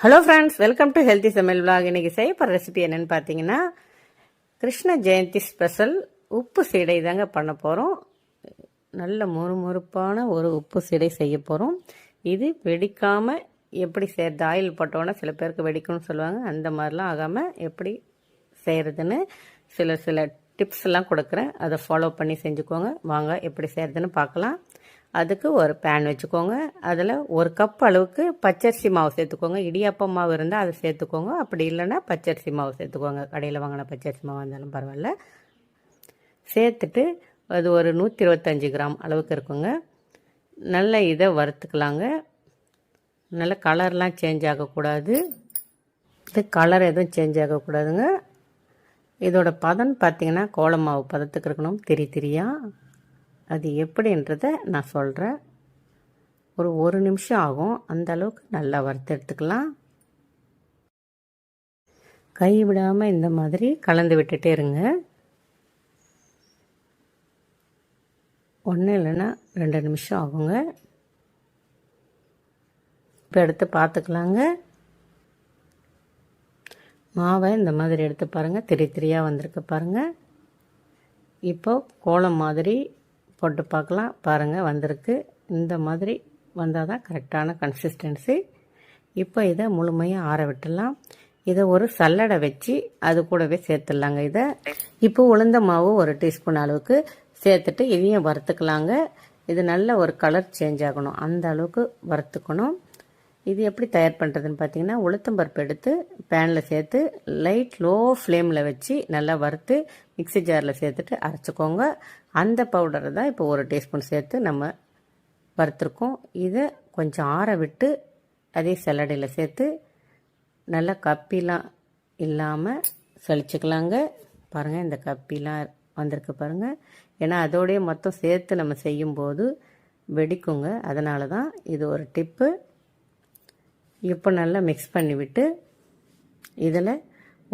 Hello friends welcome to healthy சமையல் vlog. இன்னைக்கு செய்ய போகிற ரெசிபி என்னன்னு பார்த்தீங்கன்னா கிருஷ்ண ஜெயந்தி ஸ்பெஷல் உப்பு சீடை தாங்க பண்ண போகிறோம் நல்ல முறுமுறுப்பான ஒரு உப்பு சீடை செய்ய போகிறோம் இது வெடிக்காமல் எப்படி செய்யறது ஆயில் போட்டோன்னா சில பேருக்கு வெடிக்கும்னு சொல்லுவாங்க. அந்த மாதிரிலாம் ஆகாமல் எப்படி செய்கிறதுன்னு சில சில டிப்ஸ் எல்லாம் கொடுக்குறேன். அதை ஃபாலோ பண்ணி செஞ்சுக்கோங்க. வாங்க எப்படி செய்கிறதுன்னு பார்க்கலாம். அதுக்கு ஒரு பேன் வச்சுக்கோங்க. அதில் ஒரு கப் அளவுக்கு பச்சரிசி மாவு சேர்த்துக்கோங்க. இடியாப்பம் மாவு இருந்தால் அதை சேர்த்துக்கோங்க. அப்படி இல்லைன்னா பச்சரிசி மாவு சேர்த்துக்கோங்க. கடையில் வாங்கின பச்சரிசி மாவு இருந்தாலும் பரவாயில்ல. சேர்த்துட்டு அது ஒரு நூற்றி இருபத்தஞ்சி கிராம் அளவுக்கு இருக்குங்க. நல்ல இதை வறுத்துக்கலாங்க. நல்ல கலர்லாம் சேஞ்ச் ஆகக்கூடாது. இது கலர் எதுவும் சேஞ்ச் ஆகக்கூடாதுங்க. இதோட பதம் பார்த்திங்கன்னா கோலமாவு பதத்துக்கு இருக்கணும். திரி திரியாக அது எப்படின்றத நான் சொல்கிறேன் ஒரு ஒரு நிமிஷம் ஆகும். அந்த அளவுக்கு நல்லா வறுத்தெடுத்துக்கலாம் கை விடாமல் இந்த மாதிரி கலந்து விட்டுட்டே இருங்க. ஒன்றும் இல்லைன்னா ரெண்டு நிமிஷம் ஆகுங்க. இப்போ எடுத்து பார்த்துக்கலாங்க. மாவை இந்த மாதிரி எடுத்து பாருங்கள் திரி திரியாக வந்திருக்கு பாருங்கள் இப்போ கோலம் மாதிரி போட்டு பார்க்கலாம். பாருங்கள் வந்திருக்கு. இந்த மாதிரி வந்தால் தான் கரெக்டான கன்சிஸ்டன்சி இப்போ இதை முழுமையாக ஆற விட்டுடலாம். இதை ஒரு சல்லடை வச்சு அது கூடவே சேர்த்துடலாங்க இதை. இப்போ உளுந்த மாவு ஒரு டீஸ்பூன் அளவுக்கு சேர்த்துட்டு இதையும் வறுத்துக்கலாங்க. இது நல்ல ஒரு கலர் சேஞ்ச் ஆகணும். அந்த அளவுக்கு வறுத்துக்கணும். இது எப்படி தயார் பண்ணுறதுன்னு பார்த்தீங்கன்னா உளுத்தம்பருப்பு எடுத்து பேனில் சேர்த்து லைட் லோ ஃப்ளேமில் வச்சு நல்லா வறுத்து மிக்சி ஜாரில் சேர்த்துட்டு அரைச்சிக்கோங்க. அந்த பவுடரை தான் இப்போ ஒரு டீஸ்பூன் சேர்த்து நம்ம வறுத்துருக்கோம். இதை கொஞ்சம் ஆற விட்டு அதே சலடையில் சேர்த்து நல்லா கப்பிலாம் இல்லாமல் சளிச்சுக்கலாங்க. பாருங்கள் இந்த கப்பிலாம் வந்திருக்கு பாருங்கள் ஏன்னா அதோடைய மொத்தம் சேர்த்து நம்ம செய்யும்போது வெடிக்குங்க. அதனால தான் இது ஒரு டிப்பு. இப்போ நல்லா மிக்ஸ் பண்ணிவிட்டு இதில்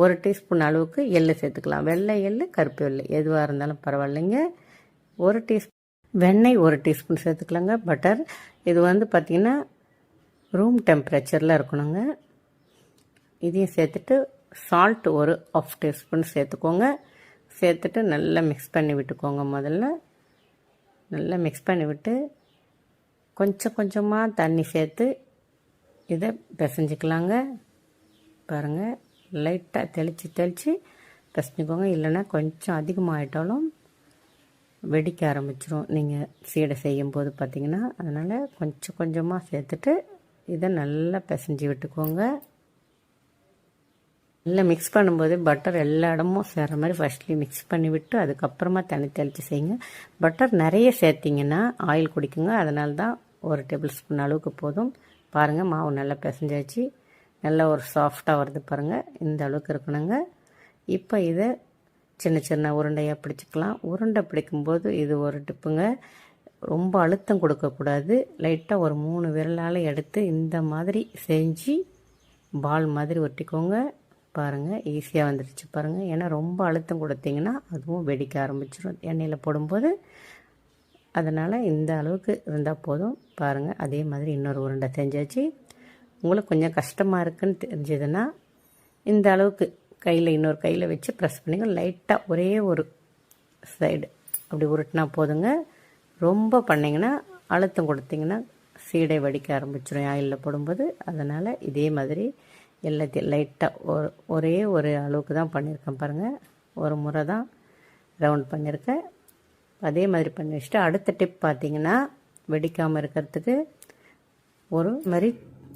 ஒரு டீஸ்பூன் அளவுக்கு எள்ளு சேர்த்துக்கலாம். வெள்ளை எள்ளு கருப்பு எள்ளு. எதுவாக இருந்தாலும் பரவாயில்லைங்க. ஒரு டீஸ்பூன் வெண்ணெய் ஒரு டீஸ்பூன் சேர்த்துக்கலாங்க. பட்டர் இது வந்து பார்த்திங்கன்னா ரூம் டெம்பரேச்சரில் இருக்கணுங்க. இதையும் சேர்த்துட்டு சால்ட் ஒரு ஆஃப் டீஸ்பூன் சேர்த்துக்கோங்க. சேர்த்துட்டு நல்லா மிக்ஸ் பண்ணி விட்டுக்கோங்க முதல்ல. நல்லா மிக்ஸ் பண்ணி விட்டு கொஞ்சம் கொஞ்சமாக தண்ணி சேர்த்து இதை பிசைஞ்சிக்கலாங்க. பாருங்கள் லைட்டாக தெளித்து தெளித்து பிசைஞ்சிக்கோங்க. இல்லைன்னா கொஞ்சம் அதிகமாகிட்டாலும் வெடிக்க ஆரம்பிச்சிரும். நீங்கள் சீடை செய்யும்போது பார்த்தீங்கன்னா அதனால் கொஞ்சம் கொஞ்சமாக சேர்த்துட்டு இதை நல்லா பிசைஞ்சு விட்டுக்கோங்க. நல்லா மிக்ஸ் பண்ணும்போது பட்டர் எல்லா இடமும் சேர்கிற மாதிரி ஃபர்ஸ்ட்லி மிக்ஸ் பண்ணி விட்டு அதுக்கப்புறமா தண்ணி தெளித்து செய்யுங்க. பட்டர் நிறைய சேர்த்திங்கன்னா ஆயில் குடிக்குங்க. அதனால தான் ஒரு டேபிள் ஸ்பூன் அளவுக்கு போதும். பாருங்கள் மாவு நல்லா பிசைஞ்சாச்சு. நல்லா ஒரு சாஃப்டாக வருது பாருங்கள் இந்த அளவுக்கு இருக்கணுங்க. இப்போ இதை சின்ன சின்ன உருண்டையாக பிடிச்சிக்கலாம். உருண்டை பிடிக்கும்போது இது ஒரு டிப்புங்க. ரொம்ப அழுத்தம் கொடுக்கக்கூடாது லைட்டாக ஒரு மூணு விரலால் எடுத்து இந்த மாதிரி செஞ்சு பால் மாதிரி ஒட்டிக்கோங்க. பாருங்கள் ஈஸியாக வந்துடுச்சு பாருங்கள் ஏன்னா ரொம்ப அழுத்தம் கொடுத்தீங்கன்னா அதுவும் வெடிக்க ஆரம்பிச்சிடும் எண்ணெயில் போடும்போது அதனால் இந்த அளவுக்கு இருந்தால் போதும். பாருங்கள் அதே மாதிரி இன்னொரு உருண்டை செஞ்சாச்சு. உங்களுக்கு கொஞ்சம் கஷ்டமாக இருக்குன்னு தெரிஞ்சதுன்னா இந்த அளவுக்கு கையில் இன்னொரு கையில் வச்சு ப்ரெஸ் பண்ணிங்க. லைட்டாக ஒரே ஒரு சைடு அப்படி உருட்டினா போதுங்க. ரொம்ப பண்ணிங்கன்னா அழுத்தம் கொடுத்தீங்கன்னா சீடை வடிக்க ஆரம்பிச்சிடும் ஆயிலில் போடும்போது. அதனால் இதே மாதிரி எல்லாத்தையும் லைட்டாக ஒரே ஒரு அளவுக்கு தான் பண்ணியிருக்கேன் பாருங்கள் ஒரு முறை தான் ரவுண்ட் பண்ணியிருக்கேன். அதே மாதிரி பண்ணி வச்சுட்டு அடுத்த டிப் பார்த்தீங்கன்னா வெடிக்காமல் இருக்கிறதுக்கு ஒரு மாதிரி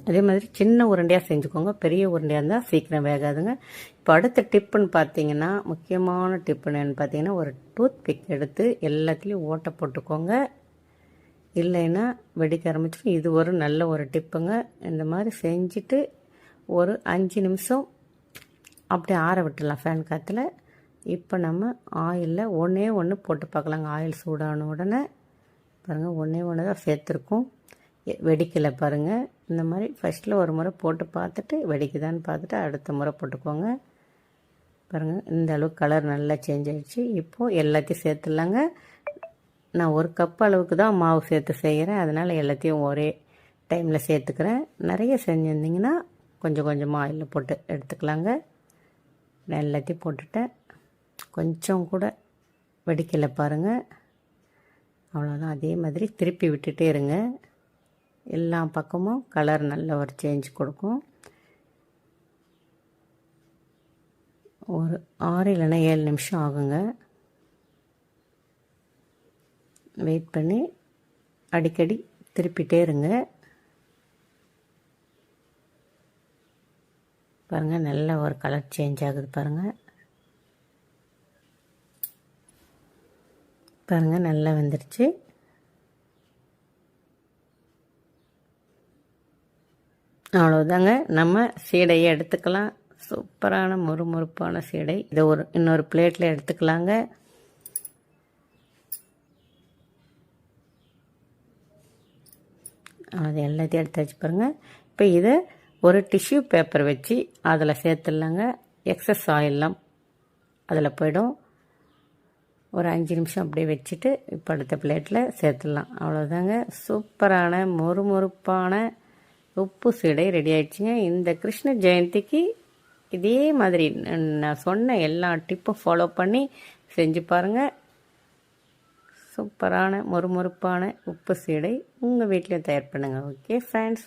அதே மாதிரி சின்ன உருண்டையாக செஞ்சுக்கோங்க. பெரிய உருண்டையாக இருந்தால் சீக்கிரம் வேகாதுங்க. இப்போ அடுத்த டிப்புன்னு பார்த்தீங்கன்னா முக்கியமான டிப்புன்னு பார்த்தீங்கன்னா ஒரு டூத் பிக் எடுத்து எல்லாத்துலேயும் ஓட்டை போட்டுக்கோங்க. இல்லைன்னா வெடிக்க ஆரம்பிச்சிடும். இது ஒரு நல்ல ஒரு டிப்புங்க இந்த மாதிரி செஞ்சுட்டு ஒரு அஞ்சு நிமிஷம் அப்படியே ஆற விட்டுடலாம் ஃபேன் காற்றுல இப்போ நம்ம ஆயிலில் ஒன்றே ஒன்று போட்டு பார்க்கலாங்க ஆயில் சூடான உடனே பாருங்கள் ஒன்றே ஒன்று தான் சேர்த்துருக்கோம் வெடிக்கலை பாருங்கள் இந்த மாதிரி ஃபஸ்ட்டில் ஒரு முறை போட்டு பார்த்துட்டு வெடிக்குதான்னு பார்த்துட்டு அடுத்த முறை போட்டுக்கோங்க. பாருங்கள் இந்த அளவுக்கு கலர் நல்லா சேஞ்ச் ஆகிடுச்சு இப்போது எல்லாத்தையும் சேர்த்துடலாங்க. நான் ஒரு கப் அளவுக்கு தான் மாவு சேர்த்து செய்கிறேன் அதனால் எல்லாத்தையும் ஒரே டைமில் சேர்த்துக்கிறேன். நிறைய செஞ்சுருந்திங்கன்னா கொஞ்சம் கொஞ்சமாக ஆயிலில் போட்டு எடுத்துக்கலாங்க. நான் எல்லாத்தையும் போட்டுட்டேன். கொஞ்சம் கூட வெடிக்கலை பாருங்கள் அவ்வளோதான் அதே மாதிரி திருப்பி விட்டுட்டே இருங்க. எல்லா பக்கமும் கலர் நல்ல ஒரு சேஞ்ச் கொடுக்கும். ஒரு ஆறு இல்லைன்னா ஏழு நிமிஷம் ஆகுங்க. வெயிட் பண்ணி அடிக்கடி திருப்பிட்டே இருங்க. பாருங்கள் நல்ல ஒரு கலர் சேஞ்ச் ஆகுது பாருங்கள் பாருங்கள் நல்லா வந்துருச்சு. அவ்வளோதாங்க நம்ம சீடையை எடுத்துக்கலாம். சூப்பரான முறுமுறுப்பான சீடை. இதை ஒரு இன்னொரு பிளேட்டில் எடுத்துக்கலாங்க. அது எல்லாத்தையும் எடுத்து வச்சு பாருங்கள் இப்போ இதை ஒரு டிஷ்யூ பேப்பர் வச்சு அதில் சேர்த்துடலாங்க. எக்ஸஸ் ஆயிலெலாம் அதில் போயிடும். ஒரு அஞ்சு நிமிஷம் அப்படியே வச்சுட்டு இப்போ அடுத்த பிளேட்டில் சேர்த்துடலாம். அவ்வளோதாங்க சூப்பரான மொறுமொறுப்பான உப்பு சீடை ரெடி ஆயிடுச்சுங்க. இந்த கிருஷ்ண ஜெயந்திக்கு இதே மாதிரி நான் சொன்ன எல்லா டிப்பும் ஃபாலோ பண்ணி செஞ்சு பாருங்கள் சூப்பரான மொறுமொறுப்பான உப்பு சீடை உங்கள் வீட்லேயும் தயார் பண்ணுங்கள் ஓகே ஃப்ரெண்ட்ஸ்